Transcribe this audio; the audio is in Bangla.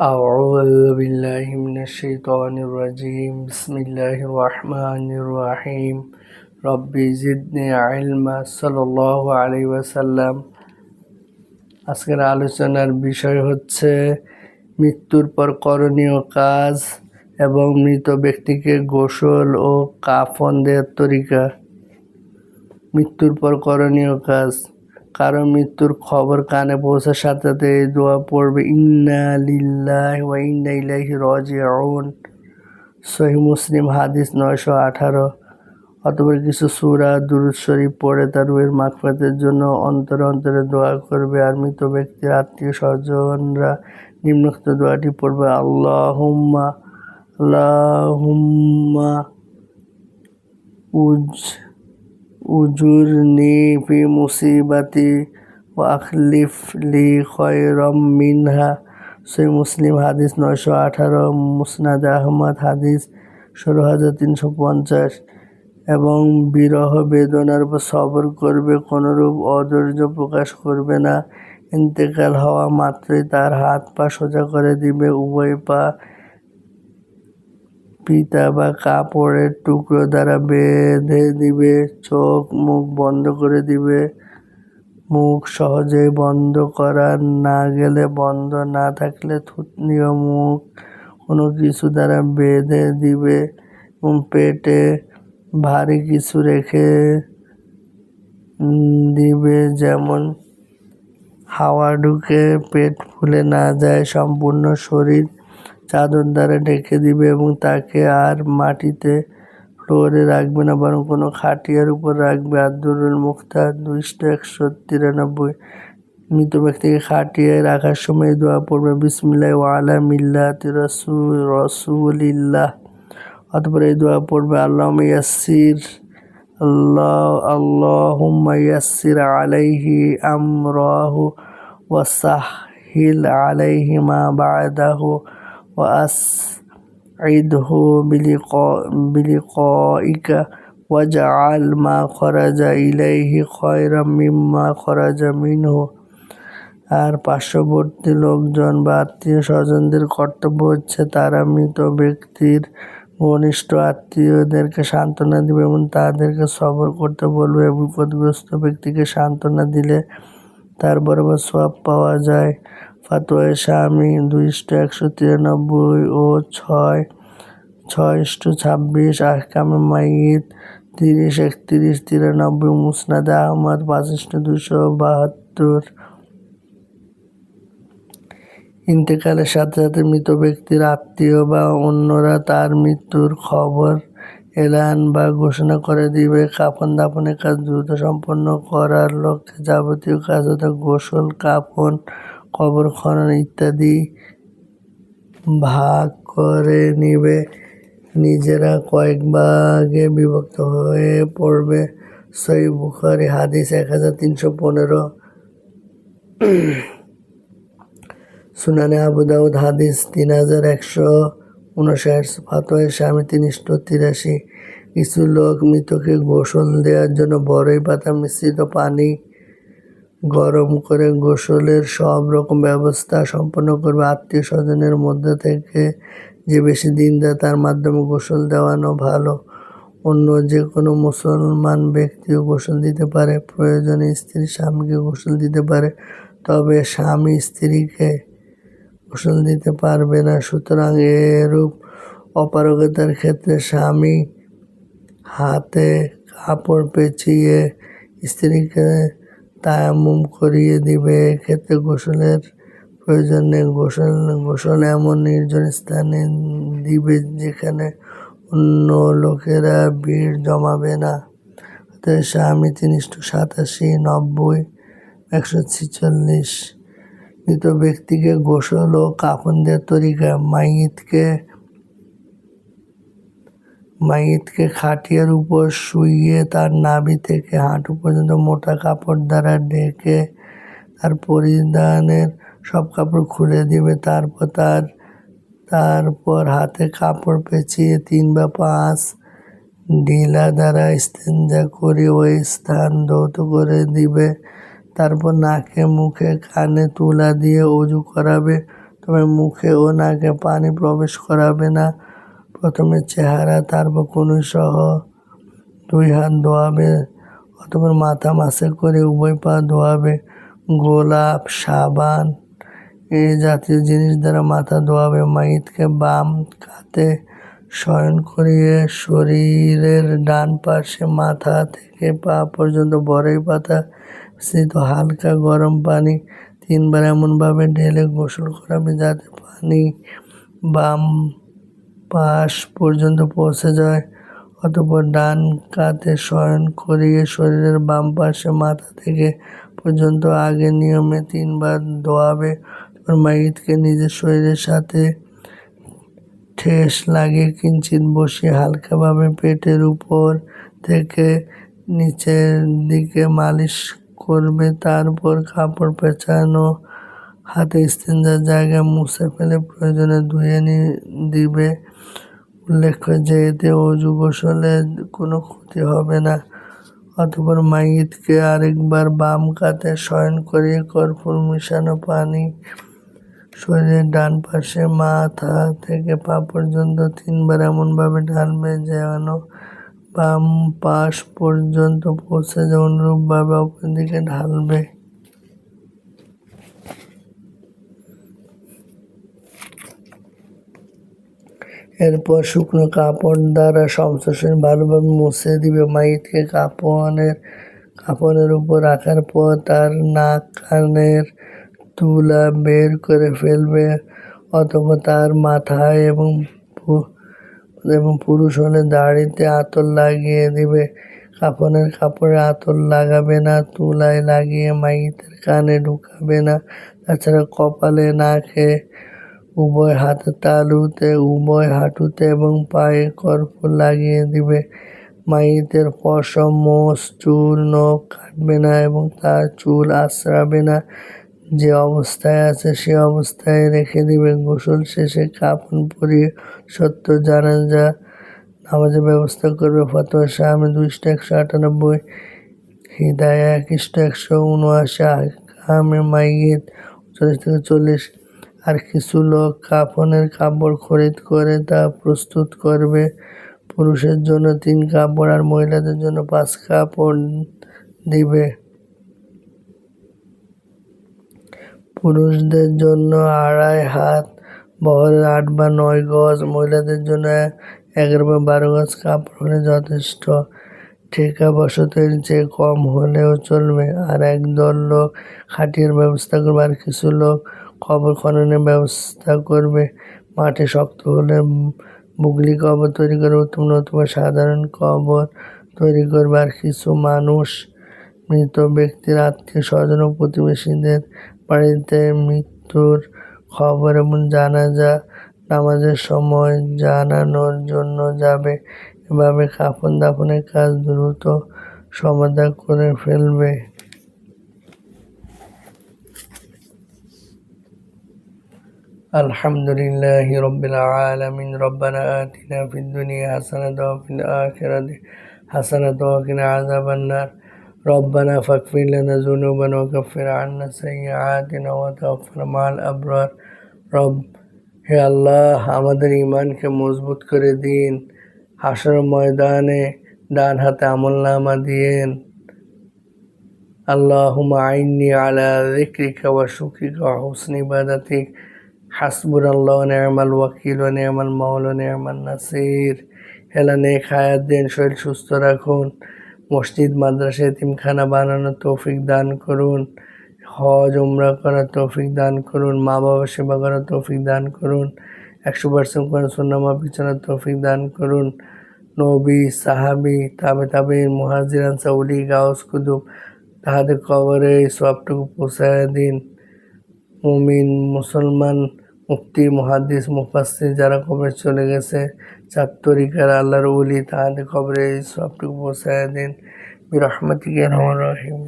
أعوذ بالله من الشيطان الرجيم بسم الله الرحمن الرحيم ربي زدني علما صلى الله عليه وسلم আজকের আলোচনার বিষয় হচ্ছে মৃত্যুর পর করণীয় কাজ এবং মৃত ব্যক্তিকে গোসল ও কাফন দেওয়ার তরিকা মৃত্যুর পর করণীয় কাজ কারও মৃত্যুর খবর কানে পৌঁছার সাথে সাথে দোয়া পড়বে, ইন্না লিল্লাহ সহি মুসলিম হাদিস নয়শো আঠারো। অথবা কিছু সুরা দুরুদ শরীফ পড়ে তার রুহের মাকফাতের জন্য অন্তরে অন্তরে দোয়া করবে, আর মৃত ব্যক্তির আত্মীয় স্বজনরা নিম্নোক্ত দোয়াটি পড়বে, আল্লাহুম্মা আল্লাহুম্মা উজ উজুরনি ফি মুসিবাতি ও আখলিফ লি খয়রম মিনহা। সই মুসলিম হাদিস নয়শো আঠারো, মুসনাদ আহমদ হাদিস ষোলো হাজার তিনশো পঞ্চাশ। এবং বিরহ বেদনার উপর সবর করবে, কোনোরূপ অধৈর্য প্রকাশ করবে না। ইন্তেকাল হওয়া মাত্রই তার হাত পা সোজা করে দিবে, উভয় পা পিতা বা কাপড়ের টুকরো দ্বারা বেঁধে দিবে, চোখ মুখ বন্ধ করে দিবে। মুখ সহজে বন্ধ করা না গেলে বন্ধ না থাকলে থুতনিও মুখ কোনো কিছু দ্বারা বেঁধে দিবে এবং পেটে ভারী কিছু রেখে দিবে। যেমন হাওয়া ঢুকে পেট ফুলে না যায়, সম্পূর্ণ শরীর চাদর দ্বারা ঢেকে দিবে এবং তাকে আর মাটিতে ফ্লোরে রাখবে না, বরং কোনো খাটিয়ার উপর রাখবে। আব্দুল মুখতার দুইশো একশো তিরানব্বই। মৃত ব্যক্তিকে খাটিয়ায় রাখার সময় দোয়া পড়বে, বিসমিল্লাহ ওয়ালা মিল্লাত রসুল, রসুলিল্লাহ। অতপর এই দোয়া পড়বে আল্লাহ ইয়াসির আল্লাহ আল্লাহ ইয়াসির আলাইহি আমরাহু ওয়াসাহিল আলাইহি মা বাদাহু। وأسعده بلقاء بلقائك واجعل ما خرج إليه خيرا مما خرج منه আর পার্শ্ববর্তী লোকজন বা আত্মীয় স্বজনদের কর্তব্য হচ্ছে তারা মৃত ব্যক্তির ঘনিষ্ঠ আত্মীয়দেরকে সান্ত্বনা দিবে এবং তাদেরকে সবর করতে বলবে বিপদগ্রস্ত ব্যক্তিকে সান্ত্বনা দিলে তার বরাবর সব পাওয়া যায় ফাতোয়ায় স্বামী দুইশো, একশো তিরানব্বই ও ছয়, ছয়শো ছাব্বিশ, আহকামে মাইদ তিরিশ, একত্রিশ, তিরানব্বই, মুসনাদ আহমদ, পাঁচশো দুশো বাহাত্তর। ইন্তেকালের সাথে সাথে মৃত ব্যক্তির আত্মীয় বা অন্যরা তার মৃত্যুর খবর, এলান বা ঘোষণা করে দিবে। কাফন দাফনের কাজ দ্রুত সম্পন্ন করার লক্ষ্যে যাবতীয় কাজ অর্থাৎ গোসল, কাফন কবর, খনন ইত্যাদি ভাগ করে নিবে। নিজেরা কয়েক ভাগে বিভক্ত হয়ে পড়বে। সই বুখারি হাদিস এক হাজার তিনশো পনেরো। সুনানে আবু দাউদ হাদিস তিন হাজার একশো উনষাট। স্বামী তিনশো তিরাশি কিছু লোক মৃতকে গোসল দেওয়ার জন্য বড়ই পাতা মিশ্রিত পানি গরম করে গোসলের সব রকম ব্যবস্থা সম্পন্ন করবে। আত্মীয় স্বজনের মধ্যে থেকে যে বেশি দিন দেয়, তার মাধ্যমে গোসল দেওয়ানো ভালো। অন্য যে কোনো মুসলমান ব্যক্তিও গোসল দিতে পারে। প্রয়োজনে স্ত্রী স্বামীকে গোসল দিতে পারে। তবে স্বামী স্ত্রীকে গোসল দিতে পারবে না। সুতরাং এরূপ অপারগতার ক্ষেত্রে স্বামী হাতে কাপড় পেঁচিয়ে স্ত্রীকে তায়াম্মুম করিয়ে দিবে। এক্ষেত্রে গোসলের প্রয়োজন নেই। গোসল গোসল এমন নির্জন স্থানে দিবে যেখানে অন্য লোকেরা ভিড় জমাবে না। স্বামী তিনশো সাতাশি, নব্বই, একশো ছিচল্লিশ। মৃত ব্যক্তিকে গোসল ও কাফন দেওয়ার তরিকা মাইতকে মাইতকে খাটিয়ার উপর শুইয়ে তার নাভি থেকে হাঁটু পর্যন্ত মোটা কাপড় দ্বারা ঢেকে তার পরিধানের সব কাপড় খুলে দিবে। তারপর তার, তারপর হাতে কাপড় পেঁচিয়ে তিন বা পাঁচ ঢিলা দ্বারা স্তেঞ্জা করে ওই স্থান ধৌত করে দিবে। তারপর নাকে মুখে কানে তুলা দিয়ে উজু করাবে। তবে মুখে ও নাকে পানি প্রবেশ করাবে না। প্রথমে চেহারা, তারপর কনুই সহ দুই হাত ধোয়াবে অথবা মাথা মাসে করে উভয় পা ধোয়াবে গোলাপ, সাবান এই জাতীয় জিনিস দ্বারা মাথা ধোয়াবে মাইতকে বাম কাতে শয়ন করিয়ে শরীরের ডান পাশে মাথা থেকে পা পর্যন্ত বড়ই পাতা স্থিত হালকা গরম পানি তিনবার এমনভাবে ঢেলে গোসল করাবে যাতে পানি বাম পাশ পর্যন্ত পৌঁছে যায়, অতপর ডান কাতে শয়ন করিয়ে শরীরের বাম পাশে মাথা থেকে পর্যন্ত আগে নিয়মে তিনবার ধোয়াবে তারপর মাইতকে নিজের শরীরের সাথে ঠেস লাগিয়ে কিঞ্চিত বসিয়ে হালকাভাবে পেটের উপর থেকে নিচের দিকে মালিশ করবে। তারপর কাপড় পেঁচানো, হাতে স্তেঞ্জার জায়গায় মুছে ফেলে প্রয়োজনে ধুয়ে দিবে। উল্লেখ্য যে এতে অজু গোসলে কোনো ক্ষতি হবে না। অতপর মাইতকে আরেকবার বাম কাতে শয়ন করিয়ে কর্পূর মিশানো পানি শরীরের ডান পাশে মাথা থেকে পা পর্যন্ত তিনবার এমনভাবে ঢালবে যেন বাম পাশ পর্যন্ত পৌঁছে অনুরূপভাবে অপর দিকে ঢালবে। এরপর শুকনো কাপড় দ্বারা সংশ্লেষণ ভালোভাবে মুছে দিবে। মাইতকে কাপড়ের কাপড়ের উপর রাখার পর তার নাক কানের তুলা বের করে ফেলবে অথবা তার মাথায় এবং এবং পুরুষ হলে দাড়িতে আতর লাগিয়ে দিবে। কাপড়ের কাপড়ে আতর লাগাবে না, তুলায় লাগিয়ে মাইতের কানে ঢুকাবে না। তাছাড়া কপালে, নাকে উভয় হাতের তালুতে, উভয় হাঁটুতে এবং পায়ে কর্পূর লাগিয়ে দিবে। মাইতের পশম, মোষ, চুল, নখ কাটবে না এবং তার চুল আশ্রাবে না। যে অবস্থায় আছে সে অবস্থায় রেখে দিবে। গোসল শেষে কাপন পরিয়ে সত্য জানাজা নামাজের ব্যবস্থা করবে। ফতোয়া আমি দুইশো একশো আটানব্বই। হৃদয় একশো একশো উনআশি। আহমে মাইয়িত, চল্লিশ থেকে চল্লিশ আর কিছু লোক কাফনের কাপড় খরিদ করে তা প্রস্তুত করবে। পুরুষের জন্য তিন কাপড় আর মহিলাদের জন্য পাঁচ কাপড় দিবে। পুরুষদের জন্য আড়াই হাত, বহরের আট বা নয় গজ, মহিলাদের জন্য এগারো বা বারো গজ কাপড় হলে যথেষ্ট। ঠেকা বসতের চেয়ে কম হলেও চলবে। আর একদল লোক খাটিয়ার ব্যবস্থা করবে, আর কিছু লোক কবর খননের ব্যবস্থা করবে। মাটি শক্ত হলে বুগলি কবর তৈরি করে উত্তম নতুবা সাধারণ কবর তৈরি করবে। আর কিছু মানুষ, মৃত ব্যক্তির আত্মীয় স্বজন ও প্রতিবেশীদের বাড়িতে মৃত্যুর খবর এবং জানাজা নামাজের সময় জানানোর জন্য যাবে। এভাবে কাফন দাফনের কাজ দ্রুত সমাধান করে ফেলবে। الحمد لله رب العالمين ربنا آتنا في الدنيا حسنة وفي الآخرة حسنة وقنا عذاب النار ربنا فاغفر لنا ذنوبنا وكفر عنا سيئاتنا وتوفنا مع الأبرار রব হে আল্লাহ আমাদের ইমানকে মজবুত করে দিন হাসর ময়দানে ডান হাতে আমল নামা দিয়েন আল্লাহুম আইনি আলা যিকরিকা ওয়া শুকরিকা ওয়া হুসনি ইবাদাতিক হাসবুনাল্লাহু ওয়া নি'মাল ওয়াকিল ওয়া নি'মাল মাওলা ওয়া নি'মান নাসির। হেলা নেক হায়াত দেন, শরীর সুস্থ রাখুন। মসজিদ, মাদ্রাসা, এতিমখানা বানানোর তৌফিক দান করুন। হজ, উমরা করার তৌফিক দান করুন। মা বাবা সেবা করার তৌফিক দান করুন। একশো পার্সেন্ট করে সুন্নামা পিছনের তৌফিক দান করুন। নবী, সাহাবি, তাবে তাবে মহাজির আনসাউলি গাউস কুদুব তাহাদের কবরে সবটুকু পৌঁছায় দিন। মুমিন, মুসলমান মুক্তি মহাদিস মুফাসি যারা কবরে চলে গেছে চার তরিকার আল্লাহর উলি তাহাদের কবরে সবটুকু পৌঁছায় দিন। বিরহমতিকে রহমান রহিম।